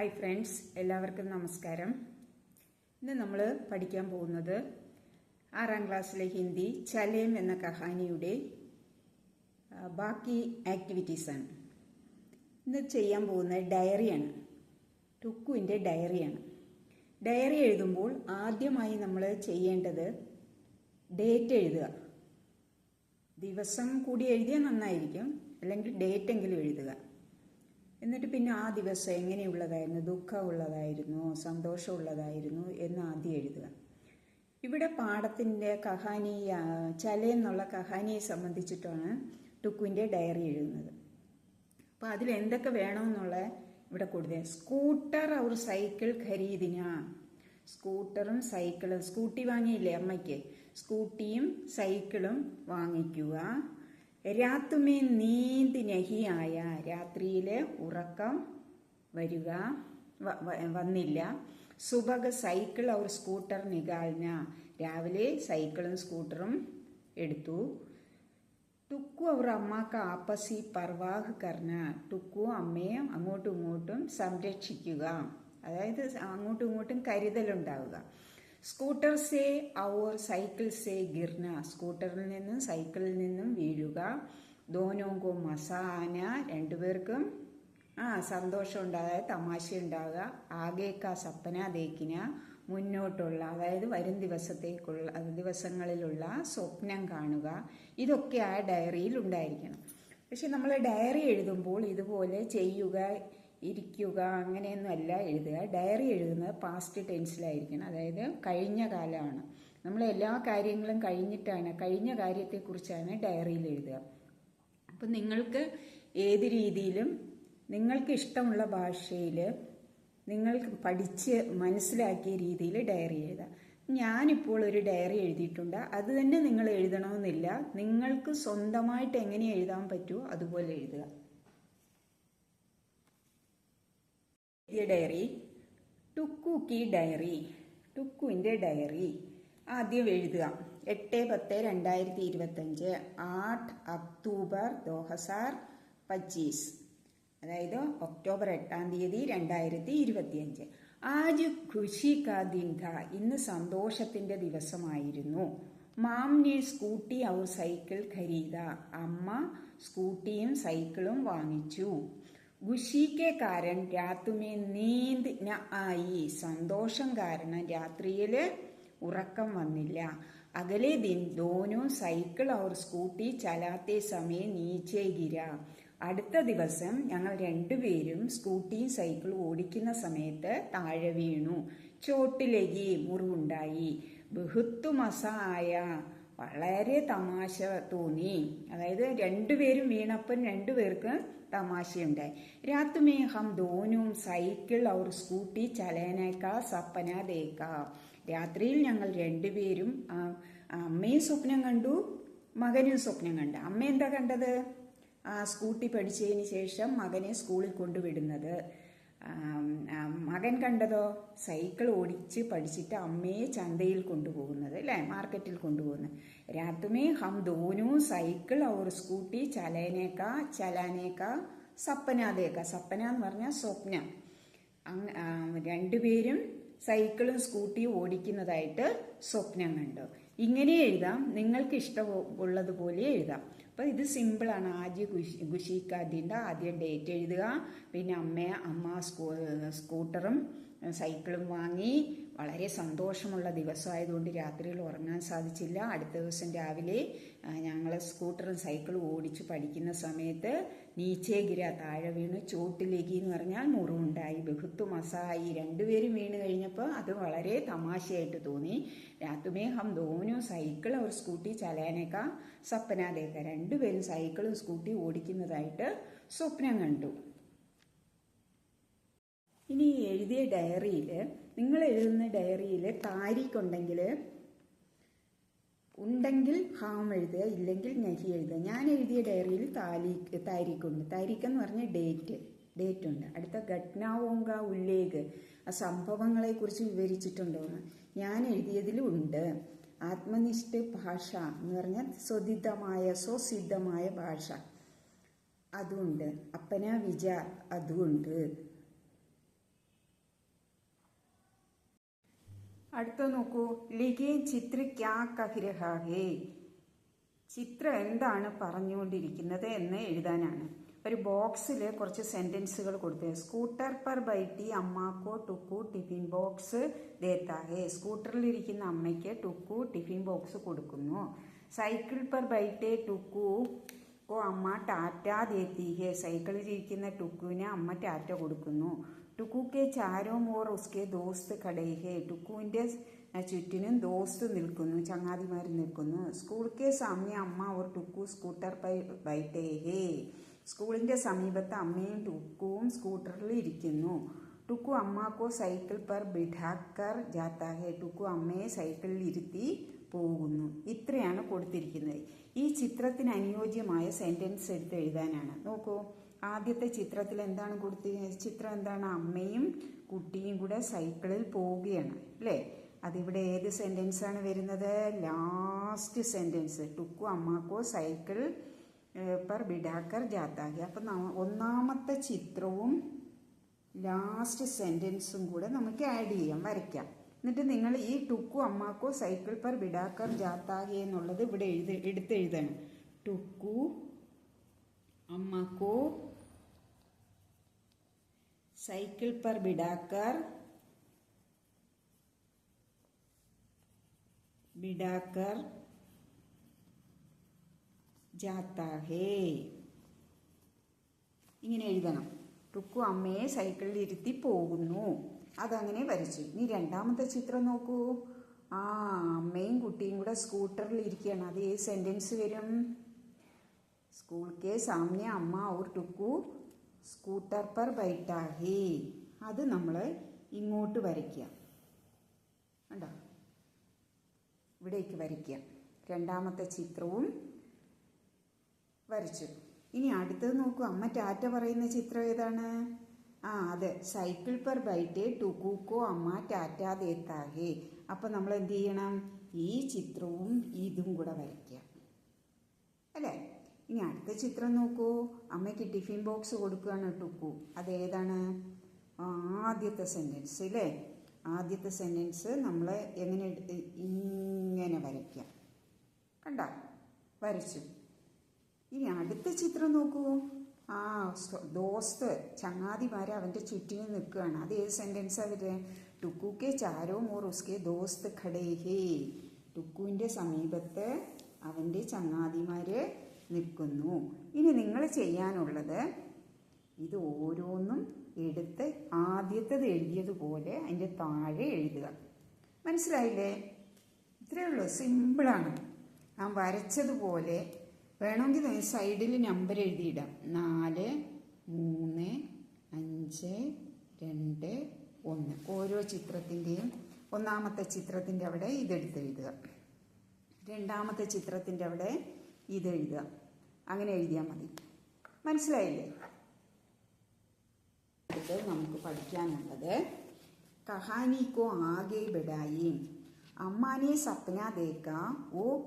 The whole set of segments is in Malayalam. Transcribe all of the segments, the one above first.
ഹായ് ഫ്രണ്ട്സ് എല്ലാവർക്കും നമസ്കാരം. ഇന്ന് നമ്മൾ പഠിക്കാൻ പോകുന്നത് ആറാം ക്ലാസ്സിലെ ഹിന്ദി ചലേം എന്ന കഹാനിയുടെ ബാക്കി ആക്ടിവിറ്റീസാണ് ഇന്ന് ചെയ്യാൻ പോകുന്നത് ഡയറിയാണ് ടുക്കുവിന്റെ ഡയറിയാണ് ഡയറി എഴുതുമ്പോൾ ആദ്യമായി നമ്മൾ ചെയ്യേണ്ടത് ഡേറ്റ് എഴുതുക. ദിവസം കൂടി എഴുതിയാൽ നന്നായിരിക്കും. അല്ലെങ്കിൽ ഡേറ്റ് എങ്കിലും എഴുതുക. എന്നിട്ട് പിന്നെ ആ ദിവസം എങ്ങനെയുള്ളതായിരുന്നു? ദുഃഖമുള്ളതായിരുന്നു സന്തോഷമുള്ളതായിരുന്നു എന്ന് ആദ്യം എഴുതുക. ഇവിടെ പാഠത്തിന്റെ കഹാനി ചലയെന്നുള്ള കഹാനിയെ സംബന്ധിച്ചിട്ടാണ് ടുക്കുവിന്റെ ഡയറി എഴുതുന്നത്. അപ്പോൾ അതിൽ എന്തൊക്കെ വേണമെന്നുള്ള ഇവിടെ കൊടുത്തത് സ്കൂട്ടർ അവർ സൈക്കിൾ ഖരീദിന. സ്കൂട്ടറും സൈക്കിളും സ്കൂട്ടി വാങ്ങിയില്ലേ അമ്മയ്ക്ക്? സ്കൂട്ടിയും സൈക്കിളും വാങ്ങിക്കുക. രാത്തുമേ നീന്ത് നഹിയായ രാത്രിയിൽ ഉറക്കം വരിക വന്നില്ല. സുബഹ സൈക്കിൾ അവർ സ്കൂട്ടർ നികാൽന. രാവിലെ സൈക്കിളും സ്കൂട്ടറും എടുത്തു. ടുക്കു അവർ അമ്മയ്ക്ക് ആപ്പസി പർവാഹ് കർണ. ടുക്കു അമ്മയെ അങ്ങോട്ടും ഇങ്ങോട്ടും സംരക്ഷിക്കുക. അതായത് അങ്ങോട്ടും ഇങ്ങോട്ടും കരുതലുണ്ടാവുക. സ്കൂട്ടർ സേ ഔർ സൈക്കിൾ സേ ഗിർന. സ്കൂട്ടറിൽ നിന്നും സൈക്കിളിൽ നിന്നും വീഴുക. ദോനോങ്കോ മസാന. രണ്ടുപേർക്കും ആ സന്തോഷം ഉണ്ടാകുക തമാശ ഉണ്ടാകുക ആകേക്ക സപ്പന തേക്കിന മുന്നോട്ടുള്ള അതായത് വരും ദിവസത്തേക്കുള്ള ദിവസങ്ങളിലുള്ള സ്വപ്നം കാണുക. ഇതൊക്കെ ആ ഡയറിയിൽ ഉണ്ടായിരിക്കണം. പക്ഷെ നമ്മൾ ഡയറി എഴുതുമ്പോൾ ഇതുപോലെ ചെയ്യുക ഇരിക്കുക അങ്ങനെയൊന്നുമല്ല എഴുതുക. ഡയറി എഴുതുന്നത് പാസ്റ്റ് ടെൻസിലായിരിക്കണം അതായത് കഴിഞ്ഞ കാലമാണ്. നമ്മൾ എല്ലാ കാര്യങ്ങളും കഴിഞ്ഞിട്ടാണ്. കഴിഞ്ഞ കാര്യത്തെക്കുറിച്ചാണ് ഡയറിയിൽ എഴുതുക. അപ്പം നിങ്ങൾക്ക് ഏത് രീതിയിലും നിങ്ങൾക്ക് ഇഷ്ടമുള്ള ഭാഷയിൽ നിങ്ങൾ പഠിച്ച് മനസ്സിലാക്കിയ രീതിയിൽ ഡയറി എഴുതാം ഞാനിപ്പോൾ ഒരു ഡയറി എഴുതിയിട്ടുണ്ട്. അത് തന്നെ നിങ്ങൾ എഴുതണമെന്നില്ല. നിങ്ങൾക്ക് സ്വന്തമായിട്ട് എങ്ങനെ എഴുതാൻ പറ്റുമോ അതുപോലെ എഴുതുക. എഴുതിയ ഡയറി ടുക്കുക്കി ഡയറി ടുക്കുവിന്റെ ഡയറി ആദ്യം എഴുതുക. എട്ട് പത്ത് രണ്ടായിരത്തി ഇരുപത്തഞ്ച് ആട്ട് അക്ടൂബർ ദോ ഹസാർ പച്ചീസ്. അതായത് ഒക്ടോബർ എട്ടാം തീയതി രണ്ടായിരത്തി ഇരുപത്തിയഞ്ച്. ആജ് ഖുഷി കാ ദിൻ ഇന്ന് സന്തോഷത്തിന്റെ ദിവസമായിരുന്നു. മാംനെ സ്കൂട്ടി ഔ സൈക്കിൾ ഖരീദ. അമ്മ സ്കൂട്ടിയും സൈക്കിളും വാങ്ങിച്ചു. ഖുഷിക്ക് കാരൻ രാത്തുമേ നീന്ത് ആയി. സന്തോഷം കാരണം രാത്രിയിൽ ഉറക്കം വന്നില്ല. അകലെ ദിൻ ദോനോ സൈക്കിൾ അവർ സ്കൂട്ടി ചലാത്തെ സമയം നീച്ചേ ഗിര അടുത്ത ദിവസം ഞങ്ങൾ രണ്ടുപേരും സ്കൂട്ടിയും സൈക്കിളും ഓടിക്കുന്ന സമയത്ത് താഴെ വീണു. ചോട്ടിലേക്ക് മുറിവുണ്ടായി. ബഹുത്തു മസായ വളരെ തമാശ തോന്നി. അതായത് രണ്ടുപേരും വീണപ്പം രണ്ടുപേർക്ക് തമാശയുണ്ടായി. രാത്രിമേഹം ധോനും സൈക്കിൾ അവർ സ്കൂട്ടി ചലേനേക്ക സപ്പന ദേക്ക രാത്രിയിൽ ഞങ്ങൾ രണ്ടുപേരും അമ്മയും സ്വപ്നം കണ്ടു മകനും സ്വപ്നം കണ്ടു. അമ്മ എന്താ കണ്ടത്? ആ സ്കൂട്ടി പഠിച്ചതിന് ശേഷം മകനെ സ്കൂളിൽ കൊണ്ടുവിടുന്നത്. മകൻ കണ്ടതോ? സൈക്കിൾ ഓടിച്ച് പഠിച്ചിട്ട് അമ്മയെ ചന്തയിൽ കൊണ്ടുപോകുന്നത് അല്ലേ? മാർക്കറ്റിൽ കൊണ്ടുപോകുന്നത്. രാത്തുമേ ഹം ദോനു സൈക്കിൾ ഔർ സ്കൂട്ടി ചലേനേക്ക ചലാനേക്ക സപ്പനാദേക്ക. സപ്പന എന്ന് പറഞ്ഞാൽ സ്വപ്നം. അങ് രണ്ടുപേരും സൈക്കിളും സ്കൂട്ടിയും ഓടിക്കുന്നതായിട്ട് സ്വപ്നം കണ്ടു. ഇങ്ങനെ എഴുതാം. നിങ്ങൾക്ക് ഇഷ്ടമുള്ളതുപോലെ എഴുതാം. അപ്പോൾ ഇത് സിമ്പിളാണ് ആദ്യം ഖുഷി ഖുഷിക്കാദ്യന്റെ ആദ്യം ഡേറ്റ് എഴുതുക. പിന്നെ അമ്മ അമ്മ സ്കൂ സ്കൂട്ടറും സൈക്കിളും വാങ്ങി. വളരെ സന്തോഷമുള്ള ദിവസമായതുകൊണ്ട് രാത്രിയിൽ ഉറങ്ങാൻ സാധിച്ചില്ല. അടുത്ത ദിവസം രാവിലെ ഞങ്ങൾ സ്കൂട്ടറും സൈക്കിളും ഓടിച്ച് പഠിക്കുന്ന സമയത്ത് നീച്ചേഗിര താഴെ വീണ് ചോട്ടിലേക്ക് എന്ന് പറഞ്ഞാൽ മുറിവുണ്ടായി. ബഹുത്തും അസഹായി രണ്ടുപേരും വീണ് കഴിഞ്ഞപ്പോൾ അത് വളരെ തമാശയായിട്ട് തോന്നി. രാത്തുമേ ഹം ദോനു സൈക്കിൾ അവർ സ്കൂട്ടി ചലാനേക്ക സപ്പനാദേക്ക രണ്ടുപേരും സൈക്കിളും സ്കൂട്ടി ഓടിക്കുന്നതായിട്ട് സ്വപ്നം കണ്ടു. ഇനി എഴുതിയ ഡയറിയിൽ നിങ്ങൾ എഴുതുന്ന ഡയറിയിൽ താരിക്കുണ്ടെങ്കിൽ ഉണ്ടെങ്കിൽ ഹാം എഴുതുക ഇല്ലെങ്കിൽ നഹി എഴുതുക. ഞാൻ എഴുതിയ ഡയറിയിൽ താലി താരിക്കുണ്ട്. താരീഖ് എന്ന് പറഞ്ഞ ഡേറ്റ്. ഡേറ്റ് ഉണ്ട്. അടുത്ത ഘട്നാവോങ്ക ഉള്ളേഗ് ആ സംഭവങ്ങളെക്കുറിച്ച് വിവരിച്ചിട്ടുണ്ടോന്ന് ഞാൻ എഴുതിയതിലുണ്ട്. ആത്മനിഷ്ഠ ഭാഷ എന്ന് പറഞ്ഞാൽ സ്വതിദ്ധമായ സ്വസിദ്ധമായ ഭാഷ. അതുണ്ട്. അപ്പന വിജ അതുണ്ട്. അടുത്ത നോക്കൂ. ലിഖേ ചിത്ര ക്യാ ചിത്രം എന്താണ് പറഞ്ഞുകൊണ്ടിരിക്കുന്നത് എന്ന് എഴുതാനാണ്. ഒരു ബോക്സിൽ കുറച്ച് സെന്റൻസുകൾ കൊടുത്തു. സ്കൂട്ടർ പർ ബൈറ്റി അമ്മാക്കോ ടുക്കു ടിഫിൻ ബോക്സ് ദേത്താഹേ സ്കൂട്ടറിലിരിക്കുന്ന അമ്മയ്ക്ക് ടുക്കു ടിഫിൻ ബോക്സ് കൊടുക്കുന്നു. സൈക്കിൾ പർ ബൈറ്റേ ടുക്കു ഓ അമ്മ ടാറ്റ ദേത്തിഹേ സൈക്കിളിലിരിക്കുന്ന ടുക്കുവിന് അമ്മ ടാറ്റ കൊടുക്കുന്നു. ടുക്കുക്കെ ചാരോ മോർ ഉസ്കെ ദോസ്ത് കടയിഹേ ടുക്കുവിന്റെ ചുറ്റിനും ദോസ്ത് നിൽക്കുന്നു ചങ്ങാതിമാർ നിൽക്കുന്നു. സ്കൂൾക്കെ സാമ്യ അമ്മ ഓർ ടുക്കു സ്കൂട്ടർ പൈ ബൈറ്റേ. ഹേ സ്കൂളിന്റെ സമീപത്ത് അമ്മയും ടുക്കുവും സ്കൂട്ടറിൽ ഇരിക്കുന്നു. ടുക്കു അമ്മാക്കോ സൈക്കിൾ പർ ബിഠാക്കർ ജാത്താകെ ടുക്കു അമ്മയെ സൈക്കിളിൽ ഇരുത്തി പോകുന്നു. ഇത്രയാണ് കൊടുത്തിരിക്കുന്നത്. ഈ ചിത്രത്തിന് അനുയോജ്യമായ സെന്റൻസ് എടുത്ത് എഴുതാനാണ്. നോക്കൂ ആദ്യത്തെ ചിത്രത്തിൽ എന്താണ് കൊടുത്തി ചിത്രം എന്താണ്? അമ്മയും കുട്ടിയും കൂടെ സൈക്കിളിൽ പോവുകയാണ് അല്ലേ? അതിവിടെ ഏത് സെന്റൻസാണ് വരുന്നത്? ലാസ്റ്റ് സെന്റൻസ് ടുക്കു അമ്മാക്കോ സൈക്കിൾ പർ ബിഡാക്കർ ജാത്താകി അപ്പം ഒന്നാമത്തെ ചിത്രവും ലാസ്റ്റ് സെന്റൻസും കൂടെ നമുക്ക് ആഡ് ചെയ്യാം വരയ്ക്കാം. എന്നിട്ട് നിങ്ങൾ ഈ ടുക്കു അമ്മാക്കോ സൈക്കിൾ പെർ ബിഡാക്കർ ജാത്താകി എന്നുള്ളത് ഇവിടെ എഴുതി എടുത്തെഴുതണം ടുക്കു അമ്മാക്കോ സൈക്കിൾ പെർ ബിഡാക്കർ ബിഡാക്കർ ജാത്താഹേ ഇങ്ങനെ എഴുതണം. റുക്കു അമ്മയെ സൈക്കിളിൽ ഇരുത്തി പോകുന്നു. അതങ്ങനെ വരച്ചു. ഇനി രണ്ടാമത്തെ ചിത്രം നോക്കൂ. ആ അമ്മയും കുട്ടിയും കൂടെ സ്കൂട്ടറിൽ ഇരിക്കുകയാണ്. അത് ഏത് സെന്റൻസ് വരും? സ്കൂൾ കെ സാമ്യ അമ്മ ഓർ ടുക്കു സ്കൂട്ടർ പർ ബൈറ്റാഹി അത് നമ്മൾ ഇങ്ങോട്ട് വരയ്ക്കുക. കണ്ടോ? ഇവിടേക്ക് വരയ്ക്കുക. രണ്ടാമത്തെ ചിത്രവും വരച്ചു. ഇനി അടുത്തത് നോക്കൂ. അമ്മ ടാറ്റ പറയുന്ന ചിത്രം ഏതാണ്? ആ അതെ. സൈക്കിൾ പെർ ബൈറ്റ് ടുക്കൂക്കോ അമ്മ ടാറ്റ ദേത്താഹേ അപ്പം നമ്മൾ എന്ത് ചെയ്യണം? ഈ ചിത്രവും ഇതും കൂടെ വരയ്ക്കുക. അല്ലേ? ഇനി അടുത്ത ചിത്രം നോക്കൂ. അമ്മയ്ക്ക് ടിഫിൻ ബോക്സ് കൊടുക്കുകയാണ് ടുക്കു. അതേതാണ് ആദ്യത്തെ സെന്റൻസ് അല്ലേ? ആദ്യത്തെ സെന്റൻസ് നമ്മൾ എങ്ങനെ ഇങ്ങനെ വരയ്ക്കാം കണ്ട? വരച്ചു. ഇനി അടുത്ത ചിത്രം നോക്കൂ. ആ ദോസ്ത് ചങ്ങാതിമാരെ അവന്റെ ചുറ്റിനും നിൽക്കുകയാണ്. അത് ഏത് സെന്റൻസാ വരുന്നത് ടുക്കുക്കെ ചാരോ മോർ ഉസ്കെ ദോസ്ത് ഖടേ ഹേ. ടുക്കുവിന്റെ സമീപത്ത് അവന്റെ ചങ്ങാതിമാര് നിൽക്കുന്നു. ഇനി നിങ്ങൾ ചെയ്യാനുള്ളത് ഇത് ഓരോന്നും എടുത്ത് ആദ്യത്തേത് എഴുതിയതുപോലെ അതിന്റെ താഴെ എഴുതുക. മനസ്സിലായില്ലേ? ഇത്രയേ ഉള്ളൂ. സിമ്പിളാണ് ആ വരച്ചതുപോലെ വേണമെങ്കിൽ സൈഡിൽ നമ്പർ എഴുതിയിടാം. നാല് മൂന്ന് അഞ്ച് രണ്ട് ഒന്ന്. ഓരോ ചിത്രത്തിന്റെയും ഒന്നാമത്തെ ചിത്രത്തിന്റെ അവിടെ ഇതെടുത്തെഴുതുക രണ്ടാമത്തെ ചിത്രത്തിന്റെ അവിടെ ഇതെഴുതുക അങ്ങനെ എഴുതിയാൽ മതി. മനസ്സിലായില്ലേ? അടുത്തത് നമുക്ക് പഠിക്കാനുള്ളത് കഹാനിക്കോ ആകെ ബഡായി. അമ്മാനെ സപ്ന ദേക്ക ഓ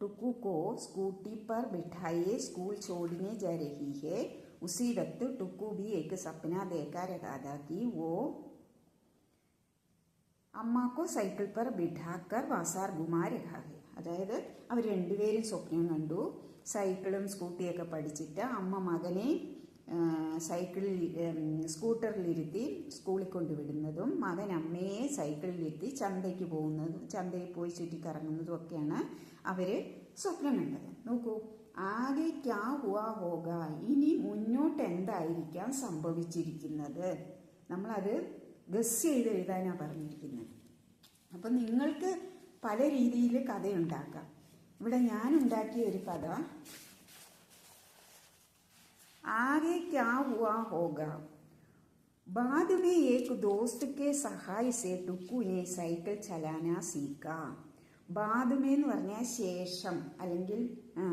टुकू को स्कूटी पर बिठाए स्कूल छोड़ने जा रही है उसी वक्त टुकू भी एक सपना देखा रहा था कि वो അമ്മാക്കോ സൈക്കിൾ പർ ബിഠാക്കർ വാസാർ घुमा रहा है അതായത് അവർ രണ്ടുപേരും സ്വപ്നം കണ്ടു സൈക്കിളും സ്കൂട്ടിയൊക്കെ പഠിച്ചിട്ട് അമ്മ മകനെ ആ, സൈക്കിളിൽ സ്കൂട്ടറിലിരുത്തി സ്കൂളിൽ കൊണ്ടുവിടുന്നതും മകൻ അമ്മയെ സൈക്കിളിലിരുത്തി ചന്തയ്ക്ക് പോകുന്നതും ചന്തയിൽ പോയി ചുറ്റിക്കറങ്ങുന്നതും ഒക്കെയാണ് അവർ സ്വപ്നം കണ്ടത്. നോക്കൂ ആകെ ക്യാ ഹുവാ ഹോക ഇനി മുന്നോട്ട് എന്തായിരിക്കാം സംഭവിച്ചിരിക്കുന്നത്? നമ്മളത് ഗസ് ചെയ്ത് എഴുതാനാണ് പറഞ്ഞിരിക്കുന്നത്. അപ്പം നിങ്ങൾക്ക് പല രീതിയിൽ കഥയുണ്ടാക്കാം. ഇവിടെ ഞാൻ ഉണ്ടാക്കിയ ഒരു കഥ आगे क्या हुआ होगा बाद में एक दोस्त के सहाय से टुकु ने സൈക്കിൾ ചലാന സീക്ക ബാദുമേ എന്ന് പറഞ്ഞാൽ ശേഷം അല്ലെങ്കിൽ ആ,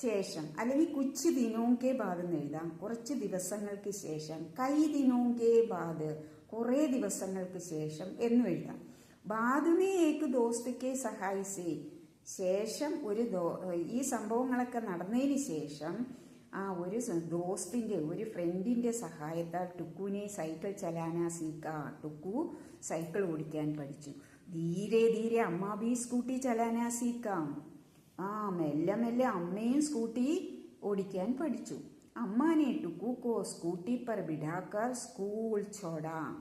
ശേഷം അല്ലെങ്കിൽ കുച്ച് ദിനോങ്കെ ബാദ് എന്ന് എഴുതാം കുറച്ച് ദിവസങ്ങൾക്ക് ശേഷം കൈ ദിനോങ്കെ ബാദ് കുറേ ദിവസങ്ങൾക്ക് ശേഷം എന്നും എഴുതാം ബാദുമേ ഏക്ക് ദോസ്തുക്കെ സഹായിസേ ശേഷം ഒരു ദോ ഈ സംഭവങ്ങളൊക്കെ നടന്നതിന് ശേഷം ആ ഒരു ദോസ്തിന്റെ ഒരു ഫ്രണ്ടിന്റെ സഹായത്താൽ ടുക്കുവിനെ സൈക്കിൾ ചലാന സീക്ക ടുക്കു സൈക്കിൾ ഓടിക്കാൻ പഠിച്ചു. ധീരെ ധീരെ അമ്മ भी സ്കൂട്ടി ചലാനാ സീക്കാം. ആ മെല്ലെ മെല്ലെ അമ്മയും സ്കൂട്ടി ഓടിക്കാൻ പഠിച്ചു. അമ്മാനെ ടുക്കൂക്കോ സ്കൂട്ടി പർ ബിഡാക്കർ സ്കൂൾ ചോടാ.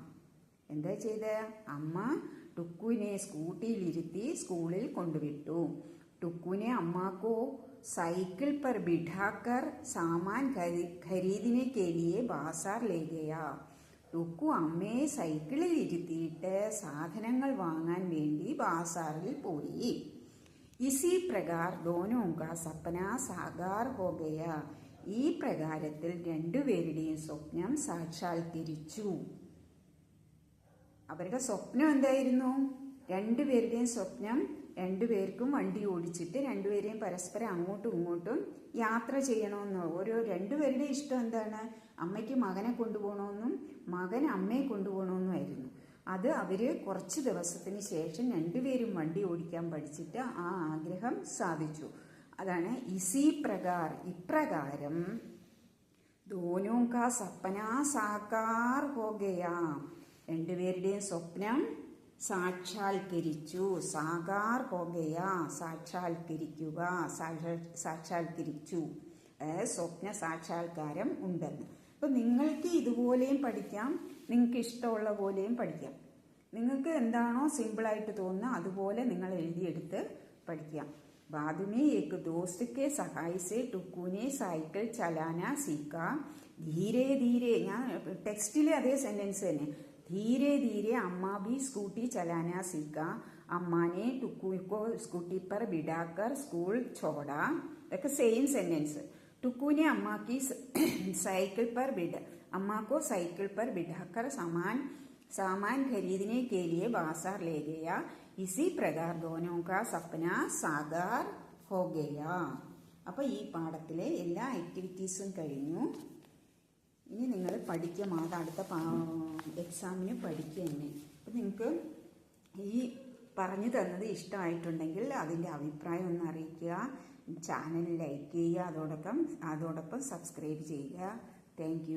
എന്താ ചെയ്ത? അമ്മ ടുക്കുവിനെ സ്കൂട്ടിയിലിരുത്തി സ്കൂളിൽ കൊണ്ടുവിട്ടു. ടുക്കുവിനെ അമ്മാക്കോ സൈക്കിൾ पर बिठाकर सामान खरी- खरीदने के लिए बाजार ले गया ടുക്കു അമ്മയെ സൈക്കിളിൽ ഇരുത്തിയിട്ട് സാധനങ്ങൾ വാങ്ങാൻ വേണ്ടി ബാസാറിൽ പോയി ഇസി പ്രകാർ ദോനോ കാ സപ്പന സാകാർ ഹോ ഗയ ഈ പ്രകാരത്തിൽ രണ്ടുപേരുടെയും സ്വപ്നം സാക്ഷാത്കരിച്ചു അവരുടെ സ്വപ്നം എന്തായിരുന്നു രണ്ടുപേരുടെയും സ്വപ്നം രണ്ടുപേർക്കും വണ്ടി ഓടിച്ചിട്ട് രണ്ടുപേരെയും പരസ്പരം അങ്ങോട്ടും ഇങ്ങോട്ടും യാത്ര ചെയ്യണമെന്ന്. ഓരോ രണ്ടുപേരുടെ ഇഷ്ടം എന്താണ്? അമ്മയ്ക്ക് മകനെ കൊണ്ടുപോകണമെന്നും മകൻ അമ്മയെ കൊണ്ടുപോകണമെന്നുമായിരുന്നു അത് അവർ കുറച്ച് ദിവസത്തിന് ശേഷം രണ്ടുപേരും വണ്ടി ഓടിക്കാൻ പഠിച്ചിട്ട് ആ ആഗ്രഹം സാധിച്ചു. അതാണ് ഇസി പ്രകാർ. ഇപ്രകാരം ദോനോങ്ക സപ്പന സാക്കാർ ഹോഗയാ. രണ്ടുപേരുടെയും സ്വപ്നം സാക്ഷാത്കരിച്ചു സാകാർ ഹോഗയ സാക്ഷാത്കരിക്കുക സാക്ഷാ- സാക്ഷാത്കരിച്ചു അതായത് സ്വപ്ന സാക്ഷാത്കാരം ഉണ്ടെന്ന് അപ്പൊ നിങ്ങൾക്ക് ഇതുപോലെയും പഠിക്കാം നിങ്ങൾക്ക് ഇഷ്ടമുള്ള പോലെയും പഠിക്കാം നിങ്ങൾക്ക് എന്താണോ സിമ്പിളായിട്ട് തോന്നുന്നത് അതുപോലെ നിങ്ങൾ എഴുതിയെടുത്ത് പഠിക്കാം बाद में एक दोस्त के सहाय से टुक्कू ने साइकिल चलाना सीखा धीरे धीरे ഞാൻ ടെക്സ്റ്റിലെ അതേ സെന്റൻസ് തന്നെ धीरे धीरे अम्मा भी स्कूटी चलाना सीखा अम्मा ने टुक्कू को स्कूटी पर बिठाकर स्कूल छोड़ा ഇതൊക്കെ സെയിം സെന്റൻസ് टुक्कू ने अम्मा की साइकिल पर बिठा अम्मा को साइकिल पर बिठाकर सामान सामान खरीदने के लिए बाजार ले गया इसी प्रकार दोनों का सपना साकार हो गया അപ്പോൾ ഈ പാഠത്തിലെ എല്ലാ ആക്ടിവിറ്റീസും കഴിഞ്ഞു ഇനി നിങ്ങൾ പഠിക്കുക. മാത്രം അടുത്ത എക്സാമിന് പഠിക്കുക തന്നെ അപ്പം നിങ്ങൾക്ക് ഈ പറഞ്ഞു തന്നത് ഇഷ്ടമായിട്ടുണ്ടെങ്കിൽ അതിന്റെ അഭിപ്രായം ഒന്ന് അറിയിക്കുക. ചാനൽ ലൈക്ക് ചെയ്യുക. അതോടൊപ്പം അതോടൊപ്പം സബ്സ്ക്രൈബ് ചെയ്യുക. താങ്ക്